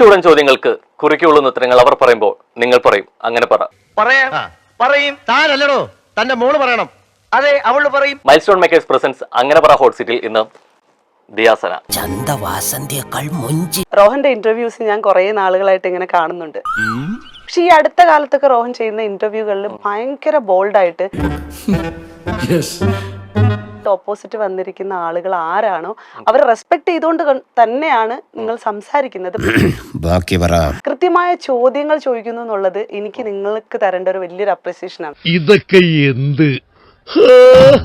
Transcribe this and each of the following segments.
ചൂടൻ ചോദ്യങ്ങൾക്ക് കുറിക്കുള്ള ഉത്തരങ്ങൾ അവർ പറയുമ്പോൾ നിങ്ങൾ പറയും. അങ്ങനെ പറ. പറയാം. പറയും. താനല്ലടോ. തന്റെ മോൾ പറയണം. അതെ അവൾ പറയും. മൈൽ സ്റ്റോൺ മേക്കേഴ്സ് പ്രസൻസ് അങ്ങനെ പറ ഹോട്ട് സീറ്റിൽ ഇന്ന് ദിയാസന. ചന്തവാസന്തിയേക്കാൾ മൊഞ്ചി. റോഹന്റെ ഇന്റർവ്യൂസ് ഞാൻ കുറെ നാളുകളായിട്ട് ഇങ്ങനെ കാണുന്നുണ്ട്. പക്ഷെ ഈ അടുത്ത കാലത്തൊക്കെ റോഹൻ ചെയ്യുന്ന ഇന്റർവ്യൂകളിൽ ഭയങ്കര ബോൾഡായിട്ട് ഓപ്പോസിറ്റ് വന്നിരിക്കുന്ന ആളുകൾ ആരാണോ അവർ റെസ്പെക്ട് ചെയ്തുകൊണ്ട് തന്നെയാണ് നിങ്ങൾ സംസാരിക്കുന്നത്. ബാക്കി പറ. കൃത്യമായ ചോദ്യങ്ങൾ ചോദിക്കുന്നു എന്നുള്ളത് എനിക്ക് നിങ്ങൾക്ക് തരേണ്ട ഒരു വലിയൊരു അപ്രിസിയേഷൻ ആണ്. ഇതൊക്കെ എന്ത്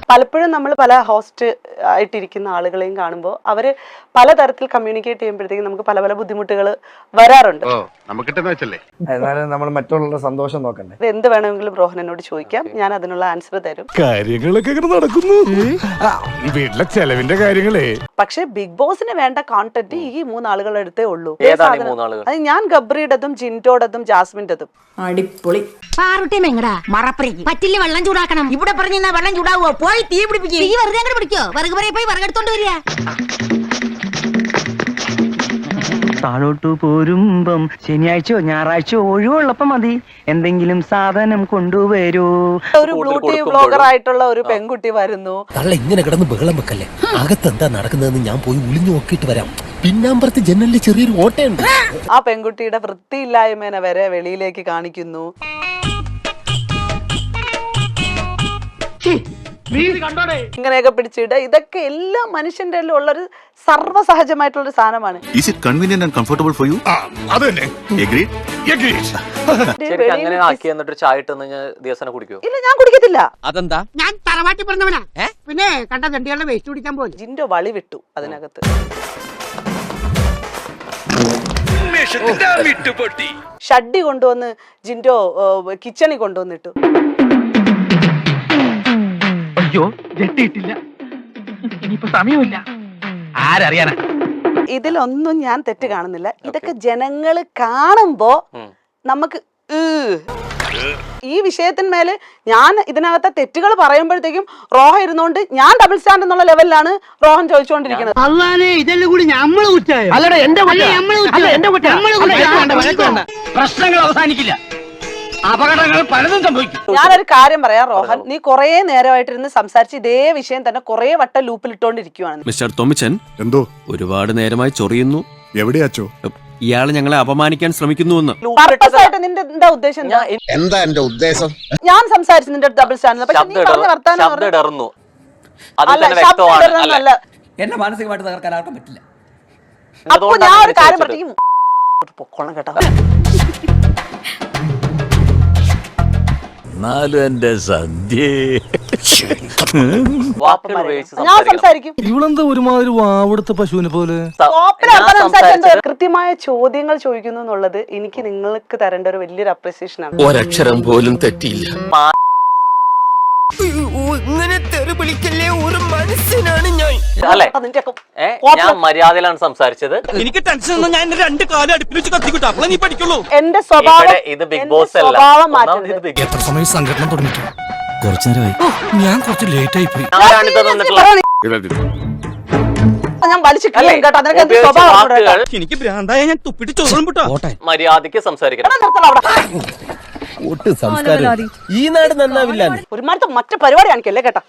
പലപ്പോഴും നമ്മൾ പല ഹോസ്റ്റ് ആയിട്ടിരിക്കുന്ന ആളുകളെയും കാണുമ്പോൾ അവർ പലതരത്തിൽ കമ്മ്യൂണിക്കേറ്റ് ചെയ്യുമ്പോഴത്തേക്കും നമുക്ക് പല പല ബുദ്ധിമുട്ടുകൾ വരാറുണ്ട്. എന്നാലും നമ്മൾ മറ്റുള്ളവരുടെ സന്തോഷം നോക്കണ്ടേ? ഇത് എന്ത് വേണമെങ്കിലും റോഹൻ എന്നോട് ചോദിക്കാം. ഞാൻ അതിനുള്ള ആൻസർ തരും. കാര്യങ്ങളൊക്കെ ഇങ്ങനെ നടക്കുന്നു. ഈ വീട്ടിലെ ചെലവിന്റെ കാര്യങ്ങളേ. പക്ഷെ ബിഗ് ബോസിന് വേണ്ട കോണ്ടന്റ് ഈ മൂന്നാളുകളുടെ അടുത്തേ ഉള്ളൂ? അത് ഞാൻ ഗബ്രിയുടേതും ജിന്റോടതും ജാസ്മിന്റെതും. അടിപൊളി. പാറുട്ടി മെങ്ങടാ മറപ്പറി പറ്റില്ല വെള്ളം ചൂടാക്കണം. ഇവിടെ പറഞ്ഞു വെള്ളം ചൂടാവോ? പോയി തീ പിടിപ്പിക്കും. തീ വെറുതെ അങ്ങനെ പിടിക്കോ? വിറക് വരെ പോയി വിറകെടുത്തോണ്ട് വരിക. താഴോട്ടു പോരുമ്പം ശനിയാഴ്ചയോ ഞായറാഴ്ചയോ ഒഴിവുള്ളപ്പം മതി. എന്തെങ്കിലും സാധനം കൊണ്ടുവരൂ. ഒരു ബ്ലൂ കൂടുതൽ ടീ കൊടുക്കുമ്പോഴും- വ്ളോഗർ ആയിട്ടുള്ള ഒരു പെൺകുട്ടി വരുന്നു. തള്ള ഇങ്ങനെ കിടന്ന് ബഹളം വെക്കല്ലേ? അകത്ത് എന്താ നടക്കുന്നതെന്ന് ഞാൻ പോയി ഉളിഞ്ഞു നോക്കിയിട്ട് വരാം. പിന്നാമ്പറത്ത് ജനലിൽ ചെറിയൊരു ഓട്ടയുണ്ട്. ആ പെൺകുട്ടിയുടെ വൃത്തിയില്ലായ്മേനെ വരെ വെളിയിലേക്ക് കാണിക്കുന്നു. ഇങ്ങനെയൊക്കെ പിടിച്ചിട്ട് ഇതൊക്കെ എല്ലാ മനുഷ്യന്റെ ഉള്ള ഒരു സർവസഹജമായിട്ടുള്ള ഒരു സാധനമാണ്. Is it convenient and comfortable for you അത് തന്നെ? Agreed. ശരിക്കും അങ്ങനെ ആക്കി എന്നിട്ട് ചായ ഇട്ട് കഴിഞ്ഞാൽ ദിയാസന കുടിക്കുമോ ഇല്ല ഞാൻ കുടിക്കത്തില്ല. അതെന്താ? ഞാൻ തറവാട്ടി പറഞ്ഞവനാ. പിന്നെ കണ്ട തണ്ടികളുടെ വേസ്റ്റ് കുടിക്കാൻ പോലും. ജിന്റെ വളി വിട്ടു അതിനകത്ത്. ഷഡ്ഡി കൊണ്ടുവന്ന് ജിൻഡോ കിച്ചണിൽ കൊണ്ടുവന്നിട്ടു. അയ്യോ ജെട്ടിയിട്ടില്ല ഇനിയിപ്പോ സമയമില്ല. ആരറിയാനാ? ഇതിലൊന്നും ഞാൻ തെറ്റ് കാണുന്നില്ല. ഇതൊക്കെ ജനങ്ങൾ കാണുമ്പോ നമുക്ക് ഈ വിഷയത്തിന്മേൽ ഞാൻ ഇതിനകത്തെ തെറ്റുകൾ പറയുമ്പോഴത്തേക്കും റോഹ ഇരുന്നോണ്ട് ഞാൻ ഡബിൾ സ്റ്റാൻഡ് എന്നുള്ള ലെവലിലാണ് റോഹൻ ചോദിച്ചുകൊണ്ടിരിക്കുന്നത്. പ്രശ്നങ്ങൾ അവസാനിക്കില്ല. അപകടങ്ങൾ പലതും സംഭവിക്കും. ഞാനൊരു കാര്യം പറയാം റോഹൻ. നീ കൊറേ നേരമായിട്ടിരുന്ന് സംസാരിച്ച് ഇതേ വിഷയം തന്നെ കുറേ വട്ടം ലൂപ്പിൽ ഇട്ടോണ്ടിരിക്കുവാണ് മിസ്റ്റർ തോമിച്ചൻ എന്തോ? ഒരുപാട് നേരമായി ചൊറിയുന്നു. എവിടെയാച്ചോ? ഇയാൾ ഞങ്ങളെ അപമാനിക്കാൻ ശ്രമിക്കുന്നുവെന്ന്. പർപ്പസ് ആയിട്ട് നിന്റെ എന്താ ഉദ്ദേശം എന്താ? ഞാൻ എന്താ എന്റെ ഉദ്ദേശം? ഞാൻ സംസാരിച്ചു നിന്റെ ഡബിൾ സ്റ്റാൻഡ് പക്ഷെ നീ ശബ്ദം പറഞ്ഞ ഇട- വർത്താനം ശബ്ദം പറഞ്ഞ- ഇടർന്നു. അത് അല്ല തന്നെ ശബ്ദം വ്യക്തമാണ്. അല്ല. ഇടണമെന്നല്ല എന്നെ മാനസികമായിട്ട് തകർക്കാൻ ആർക്കും പറ്റില്ല. അപ്പൊ ഞാൻ ഒരു കാര്യം. പറഞ്ഞു പൊക്കോളം കേട്ടോ. എന്നാലും എന്റെ സദ്യ. വാക്കുകൾ ഉപയോഗിച്ച് ഞാൻ സംസാരിക്കണം. സംസാരിക്കും. ഇവളെന്താ ഒരുമാതിരി വാവെടുത്ത പശുവിനെ പോലെ? കോപ്പിൽ ഞാൻ സംസാരിച്ചത് കൃത്യമായ ചോദ്യങ്ങൾ ചോദിക്കുന്നു എന്നുള്ളത് എനിക്ക് നിങ്ങൾക്ക് തരേണ്ട ഒരു വലിയൊരു അപ്രിസിയേഷൻ ആണ്. ഒരക്ഷരം പോലും തെറ്റിയില്ല. വിളിക്കല്ലേ? ഒരു മനുഷ്യനാണ് ഞാൻ. അല്ലേ? ഞാൻ മര്യാദയിലാണ് സംസാരിച്ചത്. എനിക്ക് ടെൻഷൻ ഒന്നും ഞാൻ രണ്ട് കാലം അടുപ്പിച്ച് കത്തിക്കൂട്ടാ. അപ്പോൾ നീ പഠിക്കുള്ളൂ. എന്റെ സ്വഭാവം ഇത് ബിഗ് ബോസ് അല്ല. എത്ര സമയം സംഘടന തുടങ്ങിട്ടു കുറച്ചു നേരമായി. ഞാൻ കുറച്ച് ലേറ്റ് ആയി പോയി. കേട്ടോ. കേട്ടോ. എനിക്ക് ഭ്രാന്തായ ഞാൻ തുപ്പിട്ട് ചോറും വിട്ടോ മര്യാദയ്ക്ക് സംസാരിക്കണം. ഒട്ടും സംസ്കാരം ഈ നാട് നന്നാവില്ല ഒരുമാരത്തെ മറ്റു പരിപാടി കാണിക്കല്ലേ കേട്ടോ.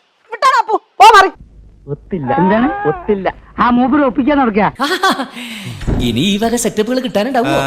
ഒത്തില്ല. എന്താണ്? ഒത്തില്ല. ആ മൂപ്പര് ഒപ്പിക്കാൻ നടക്കുക ഇനി ഈ വക സെറ്റപ്പുകൾ കിട്ടാനുണ്ടാവുമോ?